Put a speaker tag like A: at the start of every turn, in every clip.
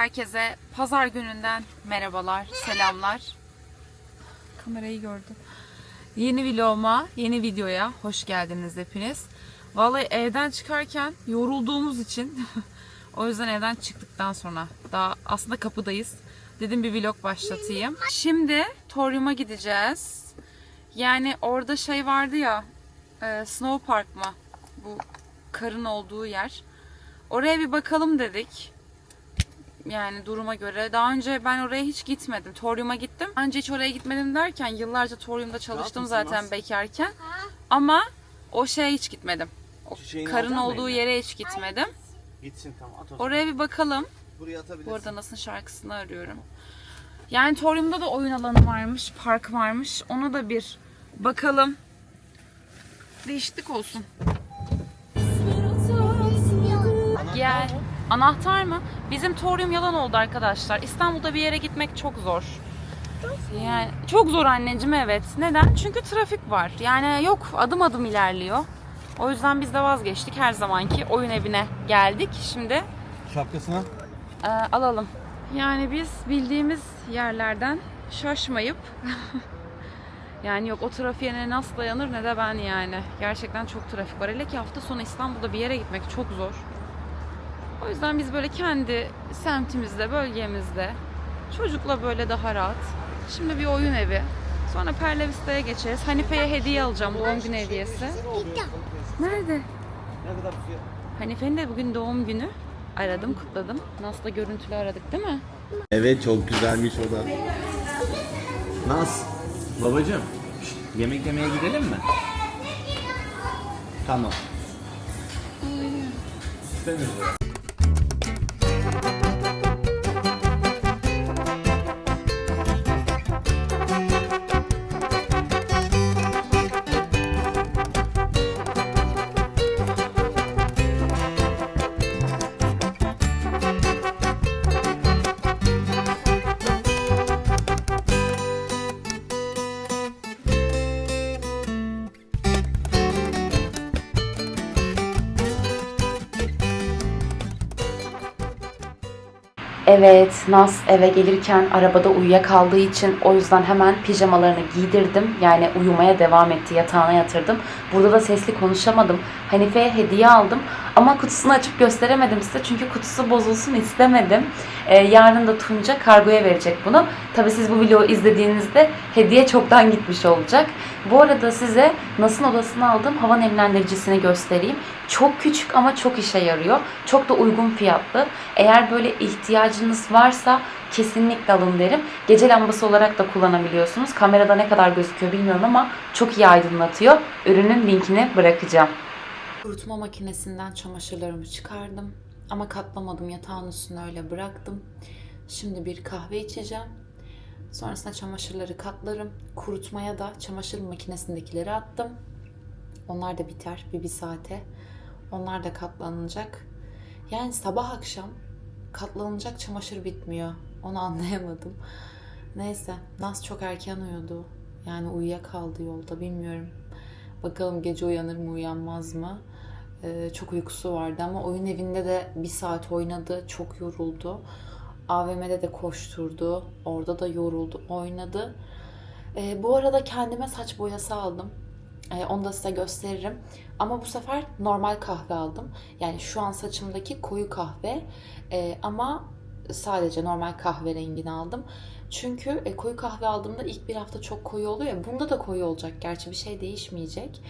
A: Herkese pazar gününden merhabalar, selamlar. Kamerayı gördüm. Yeni vloguma, yeni videoya hoş geldiniz hepiniz. Vallahi evden çıkarken yorulduğumuz için o yüzden evden çıktıktan sonra daha aslında kapıdayız. Dedim bir vlog başlatayım. Şimdi Torium'a gideceğiz. Yani orada şey vardı ya, e, Snow Park mı? Bu karın olduğu yer. Oraya bir bakalım dedik yani duruma göre. Daha önce ben oraya hiç gitmedim. Torium'a gittim. Önce hiç oraya gitmedim derken yıllarca Torium'da çalıştım zaten
B: Naz?
A: bekarken. Ama o şeye hiç gitmedim. O
B: Çiçeğini
A: karın
B: mı
A: olduğu
B: eline?
A: yere hiç gitmedim.
B: Gitsin tamam at o zaman.
A: Oraya bir bakalım.
B: Buraya atabilirsin.
A: Bu arada nasıl şarkısını arıyorum. Yani Torium'da da oyun alanı varmış, park varmış. Ona da bir bakalım. Değişiklik olsun. Gel. Anahtar mı? Bizim Torium yalan oldu arkadaşlar. İstanbul'da bir yere gitmek çok zor. Yani çok zor anneciğim evet. Neden? Çünkü trafik var. Yani yok adım adım ilerliyor. O yüzden biz de vazgeçtik her zamanki oyun evine geldik. Şimdi
B: Şapkasına.
A: e, alalım. Yani biz bildiğimiz yerlerden şaşmayıp yani yok o trafiğe ne nasıl dayanır ne de ben yani. Gerçekten çok trafik var. Hele ki hafta sonu İstanbul'da bir yere gitmek çok zor. O yüzden biz böyle kendi semtimizde, bölgemizde çocukla böyle daha rahat. Şimdi bir oyun evi. Sonra Perle Vista'ya geçeriz. Hanife'ye hediye alacağım doğum günü hediyesi. Nerede?
B: Ne kadar fiyat?
A: Hanife'nin de bugün doğum günü. Aradım, kutladım. Nasıl da görüntülü aradık değil mi?
B: Evet çok güzelmiş o da. Naz. Babacım. şşt, yemek yemeye gidelim mi? Tamam. İstemiyoruz.
A: Evet, Naz eve gelirken arabada uyuyakaldığı için o yüzden hemen pijamalarını giydirdim. Yani uyumaya devam etti, yatağına yatırdım. Burada da sesli konuşamadım. Hanife'ye hediye aldım ama kutusunu açıp gösteremedim size çünkü kutusu bozulsun istemedim. Ee, yarın da Tunca kargoya verecek bunu. Tabii siz bu videoyu izlediğinizde hediye çoktan gitmiş olacak. Bu arada size Nas'ın odasına aldığım hava nemlendiricisini göstereyim. Çok küçük ama çok işe yarıyor. Çok da uygun fiyatlı. Eğer böyle ihtiyacınız varsa kesinlikle alın derim. Gece lambası olarak da kullanabiliyorsunuz. Kamerada ne kadar gözüküyor bilmiyorum ama çok iyi aydınlatıyor. Ürünün linkini bırakacağım. Kurutma makinesinden çamaşırlarımı çıkardım. Ama katlamadım. Yatağın üstüne öyle bıraktım. Şimdi bir kahve içeceğim. Sonrasında çamaşırları katlarım. Kurutmaya da çamaşır makinesindekileri attım. Onlar da biter bir bir saate. Onlar da katlanacak. Yani sabah akşam katlanacak çamaşır bitmiyor. Onu anlayamadım. Neyse. Naz çok erken uyudu. Yani uyuyakaldı yolda bilmiyorum. Bakalım gece uyanır mı uyanmaz mı? Ee, çok uykusu vardı ama oyun evinde de bir saat oynadı. Çok yoruldu. AVM'de de koşturdu. Orada da yoruldu, oynadı. Ee, bu arada kendime saç boyası aldım. Ee, onu da size gösteririm. Ama bu sefer normal kahve aldım. Yani şu an saçımdaki koyu kahve. Ee, ama sadece normal kahverengini aldım. Çünkü e, koyu kahve aldığımda ilk bir hafta çok koyu oluyor ya. Bunda da koyu olacak. Gerçi bir şey değişmeyecek.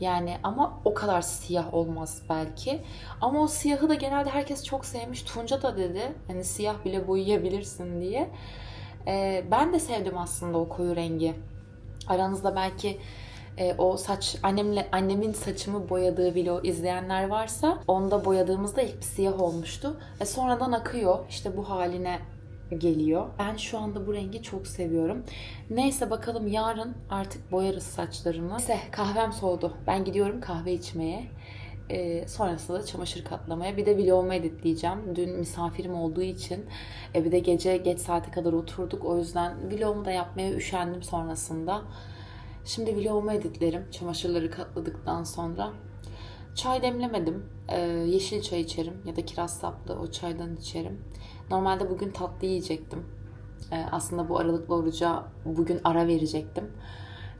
A: Yani ama o kadar siyah olmaz belki. Ama o siyahı da genelde herkes çok sevmiş. Tunca da dedi hani siyah bile boyayabilirsin diye. Ee, ben de sevdim aslında o koyu rengi. Aranızda belki e, o saç annemle annemin saçımı boyadığı vlog izleyenler varsa onda boyadığımızda ilk siyah olmuştu. E, sonradan akıyor. İşte bu haline geliyor. Ben şu anda bu rengi çok seviyorum. Neyse bakalım yarın artık boyarız saçlarımı. Neyse kahvem soğudu. Ben gidiyorum kahve içmeye. Ee, sonrasında da çamaşır katlamaya. Bir de vlogumu editleyeceğim. Dün misafirim olduğu için e, bir de gece geç saate kadar oturduk. O yüzden vlogumu da yapmaya üşendim sonrasında. Şimdi vlogumu editlerim. Çamaşırları katladıktan sonra. Çay demlemedim. Ee, yeşil çay içerim ya da kiraz saplı o çaydan içerim. Normalde bugün tatlı yiyecektim. Ee, aslında bu aralıklı oruca bugün ara verecektim.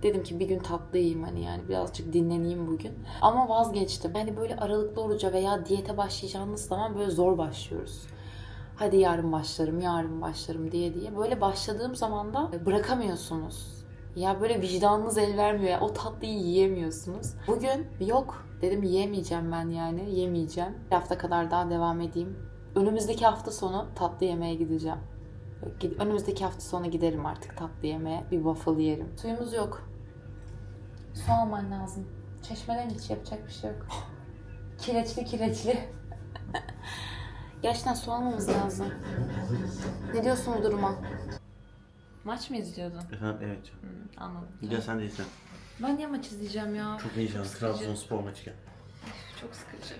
A: Dedim ki bir gün tatlı yiyeyim hani yani birazcık dinleneyim bugün. Ama vazgeçtim. Yani böyle aralıklı oruca veya diyete başlayacağınız zaman böyle zor başlıyoruz. Hadi yarın başlarım, yarın başlarım diye diye. Böyle başladığım zaman da bırakamıyorsunuz. Ya böyle vicdanınız el vermiyor. ya, O tatlıyı yiyemiyorsunuz. Bugün yok dedim yiyemeyeceğim ben yani. Yemeyeceğim. Bir hafta kadar daha devam edeyim. Önümüzdeki hafta sonu tatlı yemeye gideceğim. Gid- Önümüzdeki hafta sonu giderim artık tatlı yemeye. Bir waffle yerim. Suyumuz yok. Su alman lazım. Çeşmeden hiç yapacak bir şey yok. Kireçli kireçli. Gerçekten su almamız lazım. Ne diyorsun bu duruma? Maç mı izliyordun?
B: Efendim evet.
A: Hı, anladım.
B: Gel sen de izle.
A: Ben niye maç izleyeceğim ya?
B: Çok heyecanlı.
A: sıkıcı.
B: Trabzonspor maçı gel.
A: Çok sıkıcı.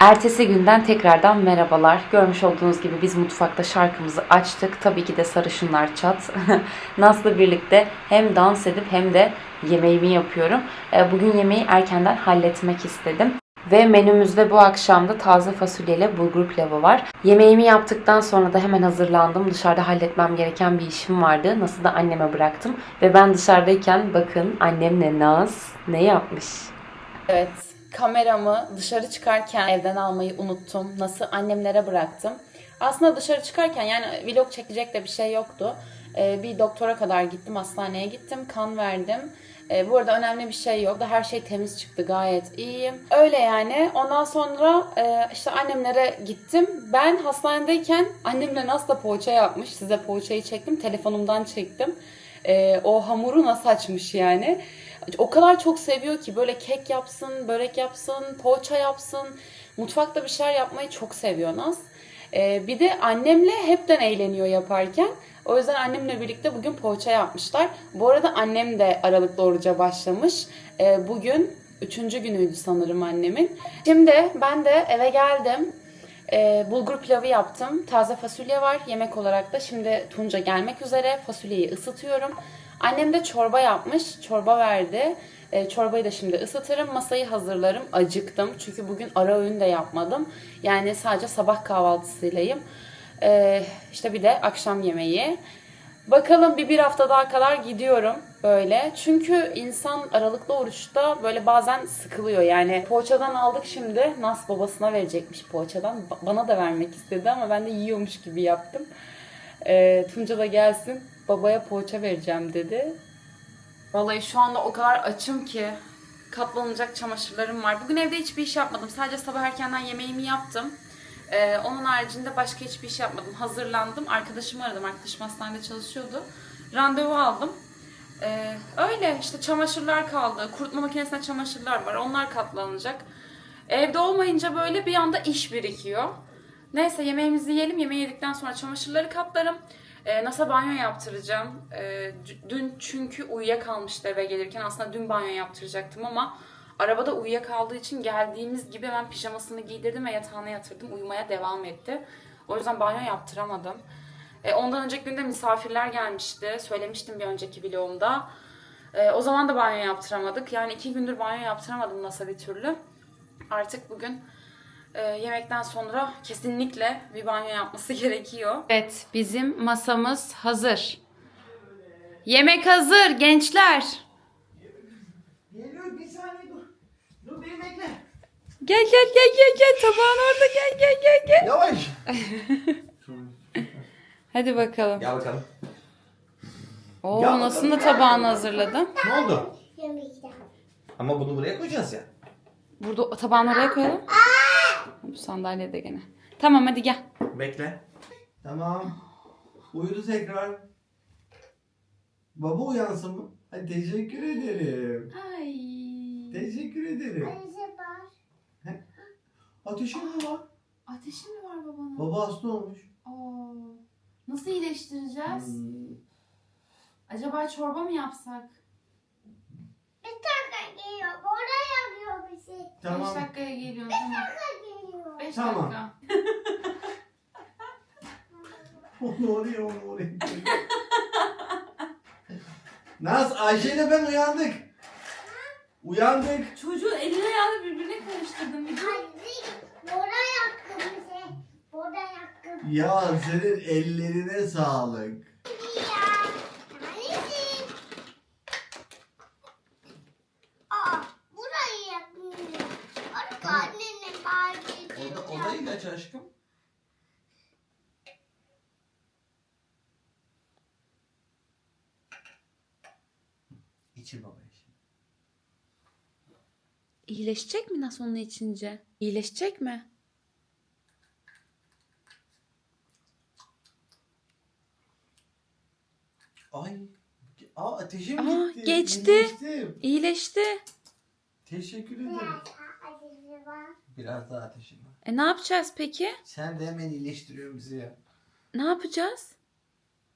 A: Ertesi günden tekrardan merhabalar. Görmüş olduğunuz gibi biz mutfakta şarkımızı açtık. Tabii ki de sarışınlar çat. Naz'la birlikte hem dans edip hem de yemeğimi yapıyorum. Ee, Bugün yemeği erkenden halletmek istedim. Ve menümüzde bu akşam da taze fasulyeyle bulgur pilavı var. Yemeğimi yaptıktan sonra da hemen hazırlandım. Dışarıda halletmem gereken bir işim vardı. Nasıl da anneme bıraktım. Ve ben dışarıdayken bakın annemle Naz ne yapmış. Evet, kameramı dışarı çıkarken evden almayı unuttum. Nasıl annemlere bıraktım. Aslında dışarı çıkarken yani vlog çekecek de bir şey yoktu. Ee, bir doktora kadar gittim, hastaneye gittim, kan verdim. Ee, bu arada önemli bir şey yok. Her şey temiz çıktı, gayet iyiyim. Öyle yani. Ondan sonra e, işte annemlere gittim. Ben hastanedeyken annemle nasıl da poğaça yapmış. Size poğaçayı çektim, telefonumdan çektim. Ee, o hamuru nasıl açmış yani. O kadar çok seviyor ki böyle kek yapsın, börek yapsın, poğaça yapsın. Mutfakta bir şeyler yapmayı çok seviyor Naz. Ee, bir de annemle hepten eğleniyor yaparken. O yüzden annemle birlikte bugün poğaça yapmışlar. Bu arada annem de aralıklı oruca başlamış. Ee, bugün üçüncü günüydü sanırım annemin. Şimdi ben de eve geldim. Ee, bulgur pilavı yaptım. Taze fasulye var. Yemek olarak da şimdi Tunca gelmek üzere. Fasulyeyi ısıtıyorum. Annem de çorba yapmış. Çorba verdi. Ee, çorbayı da şimdi ısıtırım. Masayı hazırlarım. Acıktım. Çünkü bugün ara öğün de yapmadım. Yani sadece sabah kahvaltısıylayım. Ee, işte bir de akşam yemeği. Bakalım bir bir hafta daha kadar gidiyorum böyle. Çünkü insan aralıklı oruçta böyle bazen sıkılıyor. Yani poğaçadan aldık şimdi. Nas babasına verecekmiş poğaçadan. Ba- Bana da vermek istedi ama ben de yiyormuş gibi yaptım. Ee, Tunca da gelsin babaya poğaça vereceğim dedi. Vallahi şu anda o kadar açım ki katlanacak çamaşırlarım var. Bugün evde hiçbir iş yapmadım. Sadece sabah erkenden yemeğimi yaptım. Ee, onun haricinde başka hiçbir iş yapmadım. Hazırlandım. Arkadaşımı aradım. Arkadaşım hastanede çalışıyordu. Randevu aldım. Ee, öyle işte çamaşırlar kaldı. Kurutma makinesinde çamaşırlar var. Onlar katlanacak. Evde olmayınca böyle bir anda iş birikiyor. Neyse yemeğimizi yiyelim. Yemeği yedikten sonra çamaşırları katlarım. Ee, NASA banyo yaptıracağım. C- dün çünkü uyuyakalmıştı eve gelirken. Aslında dün banyo yaptıracaktım ama arabada uyuyakaldığı için geldiğimiz gibi hemen pijamasını giydirdim ve yatağına yatırdım. Uyumaya devam etti. O yüzden banyo yaptıramadım. Ee, ondan önceki günde misafirler gelmişti. Söylemiştim bir önceki vlogumda. Ee, o zaman da banyo yaptıramadık. Yani iki gündür banyo yaptıramadım NASA bir türlü. Artık bugün e, yemekten sonra kesinlikle bir banyo yapması gerekiyor. Evet, bizim masamız hazır. Yemek hazır gençler.
C: Geliyor bir saniye dur. Dur beni bekle.
A: Gel gel gel gel gel tabağın orada gel gel gel gel.
C: Yavaş.
A: Hadi bakalım.
C: Gel bakalım.
A: Oo
C: Gel
A: nasıl da tabağını hazırladın?
C: Ne oldu? Ama bunu buraya koyacağız ya.
A: Burada o tabağını oraya koyalım. Bu sandalyede gene. Tamam hadi gel.
C: Bekle. Tamam. Uyudu tekrar. Baba uyansın mı? Hadi teşekkür ederim.
A: Ay.
C: Teşekkür ederim. Ateşi mi var?
A: Ateşi mi var babanın?
C: Baba hasta olmuş.
A: Oo. Nasıl iyileştireceğiz?
C: Hmm.
A: Acaba çorba mı yapsak?
D: geliyor. Oraya yapıyor bir şey.
A: 5
C: Tamam.
A: dakikaya geliyorum tamam.
D: Geliyor.
A: 5
C: Tamam.
A: dakika.
C: Onu oraya onu oraya. Naz Ayşe ile ben uyandık. Uyandık.
A: Çocuğun elini ayağını birbirine karıştırdın. Bir dur.
D: Hadi. Bora yaktı bir şey. Bora yaktı.
C: Ya senin ellerine sağlık.
D: Ya. Annesi. Aa, burayı yakmıyor. Arka annenin bahçesi.
C: O da, o da ilaç aşkım. İçi baba.
A: İyileşecek mi nasıl onu içince? İyileşecek mi?
C: Ay. Aa ateşim
A: Aa,
C: gitti.
A: geçti.
C: İyileştim.
A: İyileşti.
C: Teşekkür ederim.
D: Biraz daha acısı var.
C: Biraz daha ateşim var.
A: E ne yapacağız peki?
C: Sen de hemen iyileştiriyorsun bizi ya.
A: Ne yapacağız?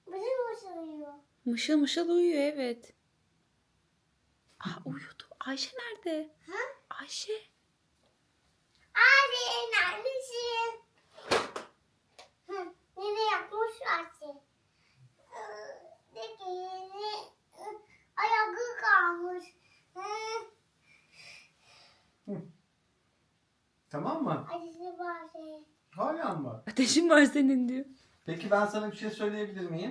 D: Bizim mi soruyor?
A: Mışıl mışıl uyuyor evet. Aa uyudu. Ayşe nerede?
D: Ha?
A: Ayşe.
D: Abi neredesin? Hı, Yine yapmış Ayşe. De ki yine ıı, ayağı kalmış. Hı,
C: Tamam mı?
D: Acısı var şey.
C: Hala mı?
A: Ateşin var senin diyor.
C: Peki ben sana bir şey söyleyebilir miyim?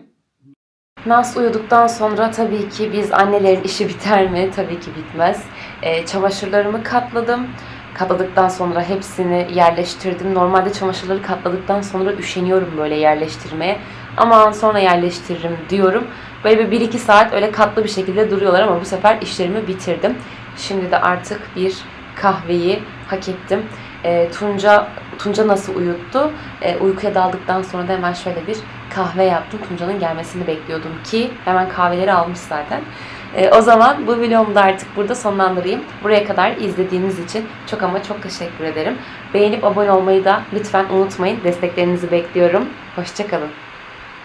A: Nas uyuduktan sonra tabii ki biz annelerin işi biter mi? Tabii ki bitmez. Ee, çamaşırlarımı katladım. Katladıktan sonra hepsini yerleştirdim. Normalde çamaşırları katladıktan sonra üşeniyorum böyle yerleştirmeye. Aman sonra yerleştiririm diyorum. Böyle bir 1-2 saat öyle katlı bir şekilde duruyorlar ama bu sefer işlerimi bitirdim. Şimdi de artık bir kahveyi hak ettim. Ee, Tunca Tunca nasıl uyuttu? Ee, uykuya daldıktan sonra da hemen şöyle bir kahve yaptım. Tunca'nın gelmesini bekliyordum ki hemen kahveleri almış zaten. Ee, o zaman bu vlogumu da artık burada sonlandırayım. Buraya kadar izlediğiniz için çok ama çok teşekkür ederim. Beğenip abone olmayı da lütfen unutmayın. Desteklerinizi bekliyorum. Hoşçakalın.